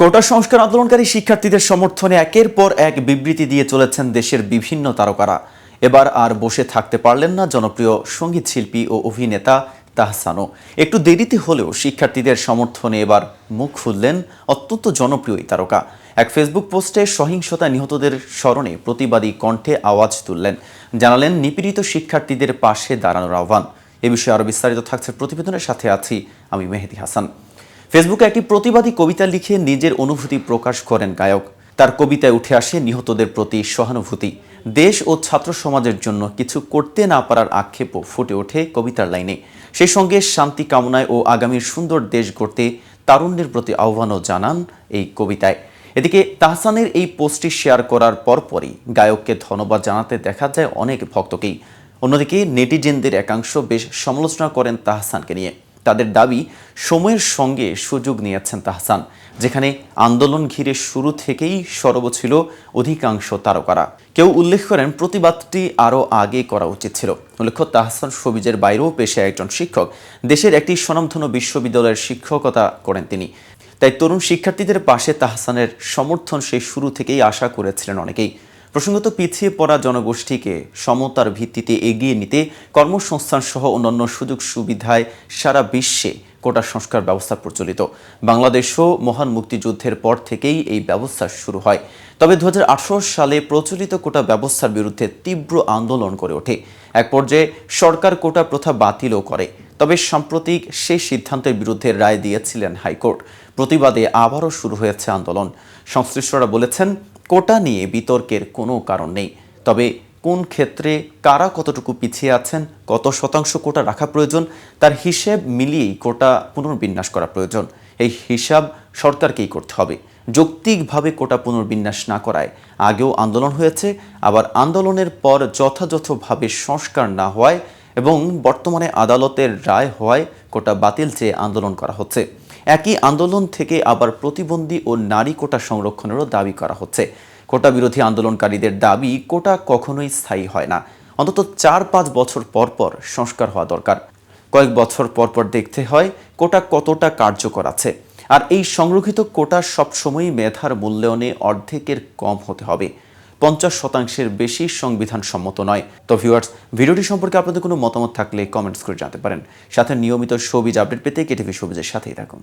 কোটা সংস্কার আন্দোলনকারী শিক্ষার্থীদের সমর্থনে একের পর এক বিবৃতি দিয়ে চলেছেন দেশের বিভিন্ন তারকারা। এবার আর বসে থাকতে পারলেন না জনপ্রিয় সংগীত শিল্পী ও অভিনেতা তাহসানও। একটু দেরিতে হলেও শিক্ষার্থীদের সমর্থনে এবার মুখ খুললেন অত্যন্ত জনপ্রিয় এই তারকা। এক ফেসবুক পোস্টে সহিংসতা নিহতদের স্মরণে প্রতিবাদী কণ্ঠে আওয়াজ তুললেন। জানালেন, নিপীড়িত শিক্ষার্থীদের পাশে দাঁড়ানোর আহ্বান। এ বিষয়ে আরও বিস্তারিত থাকছে প্রতিবেদনের সাথে আছি আমি মেহেদি হাসান। ফেসবুকে একটি প্রতিবাদী কবিতা লিখে নিজের অনুভূতি প্রকাশ করেন গায়ক। তার কবিতায় উঠে আসে নিহতদের প্রতি সহানুভূতি। দেশ ও ছাত্র সমাজের জন্য কিছু করতে না পারার আক্ষেপও ফুটে ওঠে কবিতার লাইনে। সেই সঙ্গে শান্তি কামনায় ও আগামীর সুন্দর দেশ গড়তে তারুণ্যের প্রতি আহ্বানও জানান এই কবিতায়। এদিকে তাহসানের এই পোস্টটি শেয়ার করার পরপরই গায়ককে ধন্যবাদ জানাতে দেখা যায় অনেক ভক্তকেই। অন্যদিকে নেটিজেনদের একাংশ বেশ সমালোচনা করেন তাহসানকে নিয়ে। তাদের দাবি সময়ের সঙ্গে সুযোগ নিয়েছেন তাহসান, যেখানে আন্দোলন ঘিরে শুরু থেকেই সরব ছিল অধিকাংশ তারকারা। কেউ উল্লেখ করেন, প্রতিবাদটি আরও আগে করা উচিত ছিল। উল্লেখ্য, তাহসান সবিজের বাইরেও পেশায় একজন শিক্ষক। দেশের একটি স্বনামধন্য বিশ্ববিদ্যালয়ের শিক্ষকতা করেন তিনি। তাই তরুণ শিক্ষার্থীদের পাশে তাহসানের সমর্থন সেই শুরু থেকেই আশা করেছিলেন অনেকেই। প্রসঙ্গত পিছিয়ে পড়া জনগোষ্ঠীকে সমতার ভিত্তিতে এগিয়ে নিতে কর্মসংস্থান সহ অন্যান্য সুযোগ সুবিধায় সারা বিশ্বে কোটা সংস্কার ব্যবস্থা প্রচলিত। বাংলাদেশও মহান মুক্তিযুদ্ধের পর থেকেই এই ব্যবস্থা শুরু হয়। তবে দু হাজার আঠারো সালে প্রচলিত কোটা ব্যবস্থার বিরুদ্ধে তীব্র আন্দোলন করে ওঠে। এক পর্যায়ে সরকার কোটা প্রথা বাতিলও করে। তবে সাম্প্রতিক সেই সিদ্ধান্তের বিরুদ্ধে রায় দিয়েছিলেন হাইকোর্ট। প্রতিবাদে আবারও শুরু হয়েছে আন্দোলন। সংশ্লিষ্টরা বলেছেন কোটা নিয়ে বিতর্কের কোনো কারণ নেই। তবে কোন ক্ষেত্রে কারা কতটুকু পিছিয়ে আছেন, কত শতাংশ কোটা রাখা প্রয়োজন, তার হিসেব মিলিয়েই কোটা পুনর্বিন্যাস করা প্রয়োজন। এই হিসাব সরকারকেই করতে হবে। যৌক্তিকভাবে কোটা পুনর্বিন্যাস না করায় আগেও আন্দোলন হয়েছে, আবার আন্দোলনের পর যথাযথভাবে সংস্কার না হওয়ায় এবং বর্তমানে আদালতের রায় হওয়ায় কোটা বাতিল চেয়ে আন্দোলন করা হচ্ছে। একই আন্দোলন থেকে আবার প্রতিবন্ধী ও নারী কোটা সংরক্ষণেরও দাবি করা হচ্ছে। কোটা বিরোধী আন্দোলনকারীদের দাবি, কোটা কখনোই স্থায়ী হয় না। অন্তত চার পাঁচ বছর পর পর সংস্কার হওয়া দরকার। কয়েক বছর পর পর দেখতে হয়, কোটা কতটা কার্যকর আছে। আর এই সংরক্ষিত কোটা সবসময়ই মেধার মূল্যায়নে অর্ধেকের কম হতে হবে। পঞ্চাশ শতাংশের বেশি সংবিধান সম্মত নয়। তো ভিউয়ার্স ভিডিওটি সম্পর্কে আপনাদের কোনো মতামত থাকলে কমেন্টস করে জানাতে পারেন। সাথে নিয়মিত সবিজ আপডেট পেতে কেটিভি সবিজের সাথেই থাকুন।